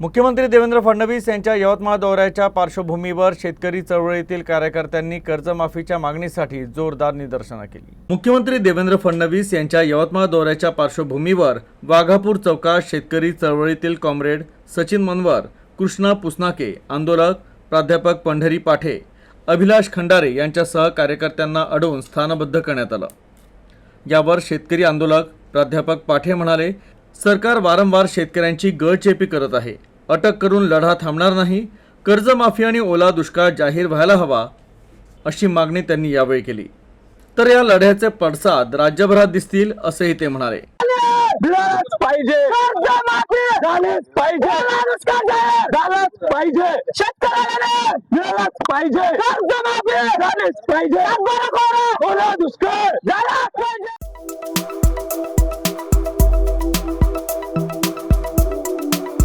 मुख्यमंत्री देवेंद्र फडणवीस यांच्या यवतमाळ दौऱ्याच्या पार्श्वभूमीवर शेतकरी चळवळीतील कार्यकर्त्यांनी कर्जमाफीच्या मागणीसाठी जोरदार निदर्शनं केली. मुख्यमंत्री देवेंद्र फडणवीस यांच्या यवतमाळ दौऱ्याच्या पार्श्वभूमीवर वाघापूर चौकात शेतकरी चळवळीतील कॉम्रेड सचिन मनवर कृष्णा पुसनाके आंदोलक प्राध्यापक पंढरी पाठे अभिलाष खंडारे यांच्यासह कार्यकर्त्यांना अडवून स्थानबद्ध करण्यात आलं. यावर शेतकरी आंदोलक प्राध्यापक पाठे म्हणाले सरकार वारंवार शेतकऱ्यांची गळचेपी करत आहे. अटक करून लढा थांबणार नाही. कर्जमाफी आणि ओला दुष्काळ जाहीर व्हायला हवा अशी मागणी त्यांनी यावेळी केली. तर या लढ्याचे पडसाद राज्यभरात दिसतील असंही ते म्हणाले. पाहिजे. पाहिजे. झालंच पाहिजे. शेतकऱ्याला पाहिजे. कर्जमाफी झालीच पाहिजे. ओला दुष्काळ. झालाच पाहिजे